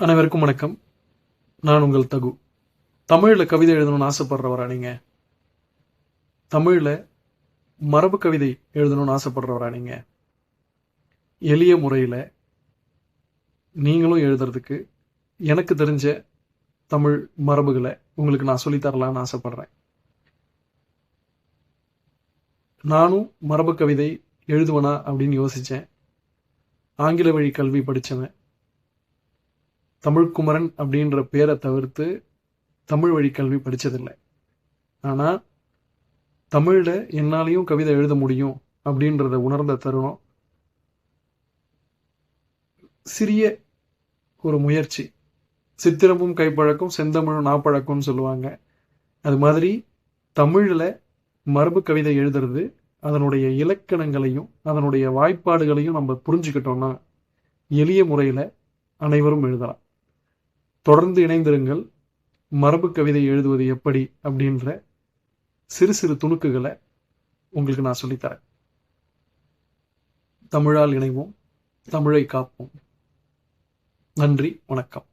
அனைவருக்கும் வணக்கம். நான் உங்கள் தகு. தமிழில் கவிதை எழுதணும்னு ஆசைப்படுறவரா நீங்க? தமிழில் மரபு கவிதை எழுதணும்னு ஆசைப்படுறவரா நீங்க? எளிய முறையில் நீங்களும் எழுதுறதுக்கு எனக்கு தெரிஞ்ச தமிழ் மரபுகளை உங்களுக்கு நான் சொல்லித் தரலான்னு நானும் மரபு கவிதை எழுதுவனா அப்படின்னு யோசித்தேன் ஆங்கில வழி கல்வி படித்தவன் தமிழ்குமரன் அப்படின்ற பேரை தவிர்த்து தமிழ் வழி கல்வி படித்ததில்லை ஆனால் தமிழில் என்னாலையும் கவிதை எழுத முடியும் அப்படின்றத உணர்ந்த தருணம் சிறிய ஒரு முயற்சி. சித்திரமும் கைப்பழக்கம் செந்தமிழும் நாப்பழக்கம்னு சொல்லுவாங்க. அது மாதிரி தமிழில் மரபு கவிதை எழுதுறது அதனுடைய இலக்கணங்களையும் அதனுடைய வாய்ப்பாடுகளையும் நம்ம புரிஞ்சுக்கிட்டோம்னா எளிய முறையில் அனைவரும் எழுதலாம். தொடர்ந்து இணைந்திருங்கள். மரபு கவிதை எழுதுவது எப்படி அப்படின்ற சிறு சிறு துணுக்குகளை உங்களுக்கு நான் சொல்லித்தரேன். தமிழால் இணைவோம் தமிழை காப்போம். நன்றி வணக்கம்.